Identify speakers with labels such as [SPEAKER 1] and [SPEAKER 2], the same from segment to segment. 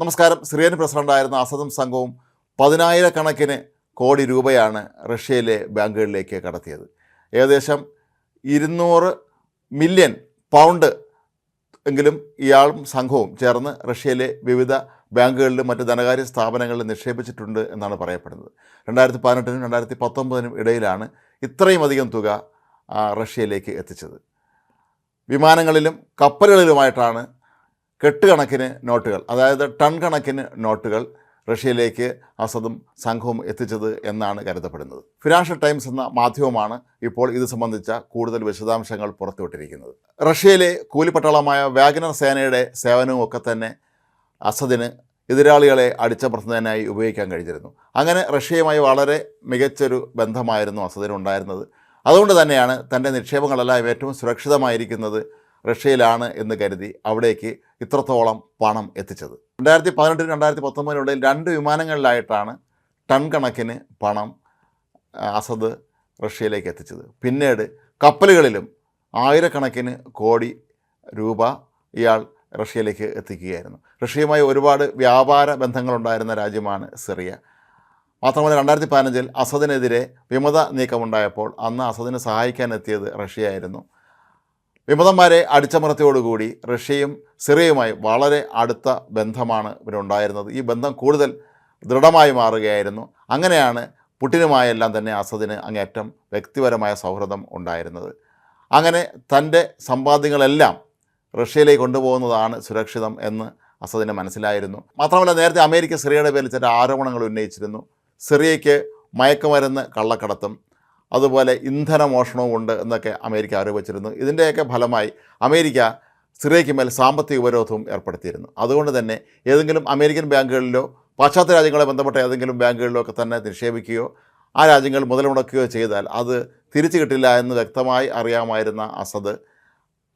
[SPEAKER 1] നമസ്കാരം. സിറിയൻ പ്രസിഡന്റായിരുന്ന അസദും സംഘവും പതിനായിരക്കണക്കിന് കോടി രൂപയാണ് റഷ്യയിലെ ബാങ്കുകളിലേക്ക് കടത്തിയത്. ഏകദേശം ഇരുന്നൂറ് മില്യൺ പൗണ്ട് എങ്കിലും ഇയാളും സംഘവും ചേർന്ന് റഷ്യയിലെ വിവിധ ബാങ്കുകളിലും മറ്റ് ധനകാര്യ സ്ഥാപനങ്ങളിലും നിക്ഷേപിച്ചിട്ടുണ്ട് എന്നാണ് പറയപ്പെടുന്നത്. രണ്ടായിരത്തി പതിനെട്ടിനും രണ്ടായിരത്തി പത്തൊമ്പതിനും ഇടയിലാണ് ഇത്രയും അധികം തുക റഷ്യയിലേക്ക് എത്തിച്ചത്. വിമാനങ്ങളിലും കപ്പലുകളിലുമായിട്ടാണ് കെട്ടുകണക്കിന് നോട്ടുകൾ അതായത് ടൺ കണക്കിന് നോട്ടുകൾ റഷ്യയിലേക്ക് അസദും സംഘവും എത്തിച്ചത് എന്നാണ് കരുതപ്പെടുന്നത്. ഫിനാൻഷ്യൽ ടൈംസ് എന്ന മാധ്യമമാണ് ഇപ്പോൾ ഇത് സംബന്ധിച്ച കൂടുതൽ വിശദാംശങ്ങൾ പുറത്തുവിട്ടിരിക്കുന്നത്. റഷ്യയിലെ കൂലിപ്പട്ടാളമായ വാഗ്നർ സേനയുടെ സേവനവും ഒക്കെ തന്നെ അസദിന് എതിരാളികളെ അടിച്ചമർത്തുന്നതിനായി ഉപയോഗിക്കാൻ കഴിഞ്ഞിരുന്നു. അങ്ങനെ റഷ്യയുമായി വളരെ മികച്ചൊരു ബന്ധമായിരുന്നു അസദിനുണ്ടായിരുന്നത്. അതുകൊണ്ട് തന്നെയാണ് തന്റെ നിക്ഷേപങ്ങളെല്ലാം ഏറ്റവും സുരക്ഷിതമായിരിക്കുന്നത് റഷ്യയിലാണ് എന്ന് കരുതി അവിടേക്ക് ഇത്രത്തോളം പണം എത്തിച്ചത്. രണ്ടായിരത്തി പതിനെട്ടിന് രണ്ടായിരത്തി പത്തൊമ്പതിനിടയിൽ രണ്ട് വിമാനങ്ങളിലായിട്ടാണ് ടൺ കണക്കിന് പണം അസദ് റഷ്യയിലേക്ക് എത്തിച്ചത്. പിന്നീട് കപ്പലുകളിലും ആയിരക്കണക്കിന് കോടി രൂപ ഇയാൾ റഷ്യയിലേക്ക് എത്തിക്കുകയായിരുന്നു. റഷ്യയുമായി ഒരുപാട് വ്യാപാര ബന്ധങ്ങളുണ്ടായിരുന്ന രാജ്യമാണ് സിറിയ. മാത്രമല്ല രണ്ടായിരത്തി പതിനഞ്ചിൽ അസദിനെതിരെ വിമത നീക്കമുണ്ടായപ്പോൾ അന്ന് അസദിനെ സഹായിക്കാനെത്തിയത് റഷ്യയായിരുന്നു. വിമതന്മാരെ അടിച്ചമർത്തിയോടുകൂടി റഷ്യയും സിറിയയുമായി വളരെ അടുത്ത ബന്ധമാണ് ഇവരുണ്ടായിരുന്നത്. ഈ ബന്ധം കൂടുതൽ ദൃഢമായി മാറുകയായിരുന്നു. അങ്ങനെയാണ് പുട്ടിനുമായെല്ലാം തന്നെ അസദിന് അങ്ങേറ്റം വ്യക്തിപരമായ സൗഹൃദം ഉണ്ടായിരുന്നത്. അങ്ങനെ തന്റെ സമ്പാദ്യങ്ങളെല്ലാം റഷ്യയിലേക്ക് കൊണ്ടുപോകുന്നതാണ് സുരക്ഷിതം എന്ന് അസദിന് മനസ്സിലായിരുന്നു. മാത്രമല്ല നേരത്തെ അമേരിക്ക സിറിയയുടെ പേരിൽ ചില ആരോപണങ്ങൾ ഉന്നയിച്ചിരുന്നു. സിറിയയ്ക്ക് മയക്കുമരുന്ന് കള്ളക്കടത്തും അതുപോലെ ഇന്ധന മോഷണവും ഉണ്ട് എന്നൊക്കെ അമേരിക്ക ആരോപിച്ചിരുന്നു. ഇതിന്റെയൊക്കെ ഫലമായി അമേരിക്ക സിറിയയ്ക്ക് മേൽ സാമ്പത്തിക ഉപരോധവും ഏർപ്പെടുത്തിയിരുന്നു. അതുകൊണ്ട് തന്നെ ഏതെങ്കിലും അമേരിക്കൻ ബാങ്കുകളിലോ പാശ്ചാത്യ രാജ്യങ്ങളെ ബന്ധപ്പെട്ട ഏതെങ്കിലും ബാങ്കുകളിലോ ഒക്കെ തന്നെ നിക്ഷേപിക്കുകയോ ആ രാജ്യങ്ങൾ മുതൽ മുടക്കുകയോ ചെയ്താൽ അത് തിരിച്ചു കിട്ടില്ല എന്ന് വ്യക്തമായി അറിയാമായിരുന്ന അസദ്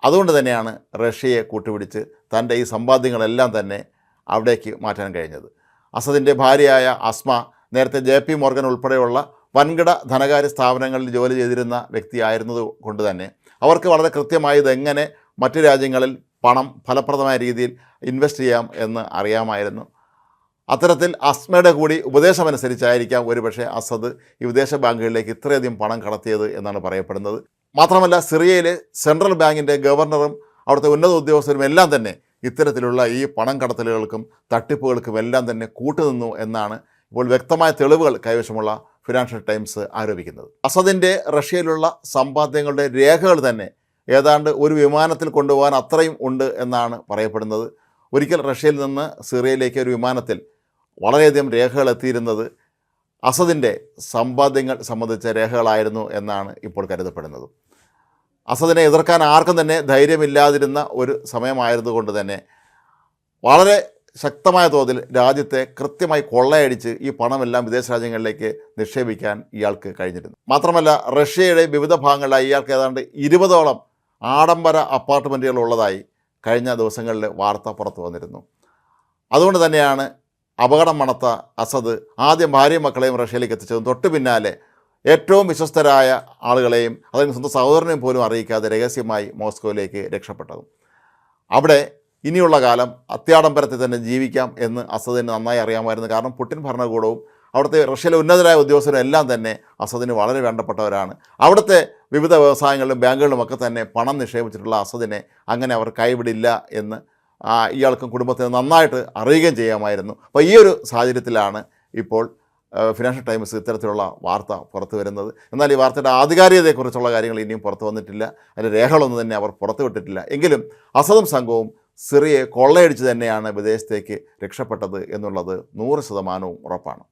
[SPEAKER 1] അതുകൊണ്ട് തന്നെയാണ് റഷ്യയെ കൂട്ടുപിടിച്ച് തന്റെ ഈ സമ്പാദ്യങ്ങളെല്ലാം തന്നെ അവിടേക്ക് മാറ്റാൻ കഴിഞ്ഞത്. അസദിന്റെ ഭാര്യയായ അസ്മ നേരത്തെ ജെ പി മോർഗൻ ഉൾപ്പെടെയുള്ള വൻകിട ധനകാര്യ സ്ഥാപനങ്ങളിൽ ജോലി ചെയ്തിരുന്ന വ്യക്തിയായിരുന്നത് കൊണ്ട് തന്നെ അവർക്ക് വളരെ കൃത്യമായി എങ്ങനെ മറ്റു രാജ്യങ്ങളിൽ പണം ഫലപ്രദമായ രീതിയിൽ ഇൻവെസ്റ്റ് ചെയ്യാം എന്ന് അറിയാമായിരുന്നു. അത്തരത്തിൽ അസ്മയുടെ കൂടി ഉപദേശമനുസരിച്ചായിരിക്കാം ഒരുപക്ഷെ അസദ് ഈ വിദേശ ബാങ്കുകളിലേക്ക് ഇത്രയധികം പണം കടത്തിയത് എന്നാണ് പറയപ്പെടുന്നത്. മാത്രമല്ല സിറിയയിലെ സെൻട്രൽ ബാങ്കിന്റെ ഗവർണറും അവിടുത്തെ ഉന്നത ഉദ്യോഗസ്ഥരും എല്ലാം തന്നെ ഇത്തരത്തിലുള്ള ഈ പണം കടത്തലുകൾക്കും തട്ടിപ്പുകൾക്കും എല്ലാം തന്നെ കൂട്ടുനിന്നു എന്നാണ് ഇപ്പോൾ വ്യക്തമായ തെളിവുകൾ കൈവശമുള്ള ഫിനാൻഷ്യൽ ടൈംസ് ആരോപിക്കുന്നത്. അസദിന്റെ റഷ്യയിലുള്ള സമ്പാദ്യങ്ങളുടെ രേഖകൾ തന്നെ ഏതാണ്ട് ഒരു വിമാനത്തിൽ കൊണ്ടുപോകാൻ അത്രയും ഉണ്ട് എന്നാണ് പറയപ്പെടുന്നത്. ഒരിക്കൽ റഷ്യയിൽ നിന്ന് സിറിയയിലേക്ക് ഒരു വിമാനത്തിൽ വളരെയധികം രേഖകൾ എത്തിയിരുന്നത് അസദിന്റെ സമ്പാദ്യങ്ങൾ സംബന്ധിച്ച രേഖകളായിരുന്നു എന്നാണ് ഇപ്പോൾ കരുതപ്പെടുന്നത്. അസദിനെ എതിർക്കാൻ ആർക്കും തന്നെ ധൈര്യമില്ലാതിരുന്ന ഒരു സമയമായതുകൊണ്ട് തന്നെ വളരെ ശക്തമായ തോതിൽ രാജ്യത്തെ കൃത്യമായി കൊള്ളയടിച്ച് ഈ പണമെല്ലാം വിദേശ രാജ്യങ്ങളിലേക്ക് നിക്ഷേപിക്കാൻ ഇയാൾക്ക് കഴിഞ്ഞിരുന്നു. മാത്രമല്ല റഷ്യയുടെ വിവിധ ഭാഗങ്ങളിലായി ഇയാൾക്ക് ഏതാണ്ട് ഇരുപതോളം ആഡംബര അപ്പാർട്ട്മെന്റുകൾ ഉള്ളതായി കഴിഞ്ഞ ദിവസങ്ങളിൽ വാർത്ത പുറത്തു വന്നിരുന്നു. അതുകൊണ്ട് തന്നെയാണ് അപകടം മണത്ത അസദ് ആദ്യം ഭാര്യയും മക്കളെയും റഷ്യയിലേക്ക് എത്തിച്ചതും തൊട്ടു പിന്നാലെ ഏറ്റവും വിശ്വസ്തരായ ആളുകളെയും അതിന് സ്വന്തം സഹോദരനെയും പോലും അറിയിക്കാതെ രഹസ്യമായി മോസ്കോയിലേക്ക് രക്ഷപ്പെട്ടതും. അവിടെ ഇനിയുള്ള കാലം അത്യാഡംബരത്തിൽ തന്നെ ജീവിക്കാം എന്ന് അസദിന് നന്നായി അറിയാമായിരുന്നു. കാരണം പുടിൻ ഭരണകൂടവും അവിടുത്തെ റഷ്യയിലെ ഉന്നതരായ ഉദ്യോഗസ്ഥരും എല്ലാം തന്നെ അസദിന് വളരെ വേണ്ടപ്പെട്ടവരാണ്. അവിടുത്തെ വിവിധ വ്യവസായങ്ങളിലും ബാങ്കുകളിലും ഒക്കെ തന്നെ പണം നിക്ഷേപിച്ചിട്ടുള്ള അസദിനെ അങ്ങനെ അവർ കൈവിടില്ല എന്ന് ഇയാൾക്കും കുടുംബത്തിന് നന്നായിട്ട് അറിയുകയും ചെയ്യാമായിരുന്നു. അപ്പോൾ ഈ ഒരു സാഹചര്യത്തിലാണ് ഇപ്പോൾ ഫിനാൻഷ്യൽ ടൈംസ് ഇത്തരത്തിലുള്ള വാർത്ത പുറത്തു വരുന്നത്. എന്നാൽ ഈ വാർത്തയുടെ ആധികാരികതയെക്കുറിച്ചുള്ള കാര്യങ്ങൾ ഇനിയും പുറത്തു വന്നിട്ടില്ല. അതിന്റെ രേഖകളൊന്നും തന്നെ അവർ പുറത്തുവിട്ടിട്ടില്ല. എങ്കിലും അസദും സംഘവും സിറിയെ കൊള്ളയടിച്ച് തന്നെയാണ് വിദേശത്തേക്ക് രക്ഷപ്പെട്ടത് എന്നുള്ളത് നൂറ് ശതമാനവും ഉറപ്പാണ്.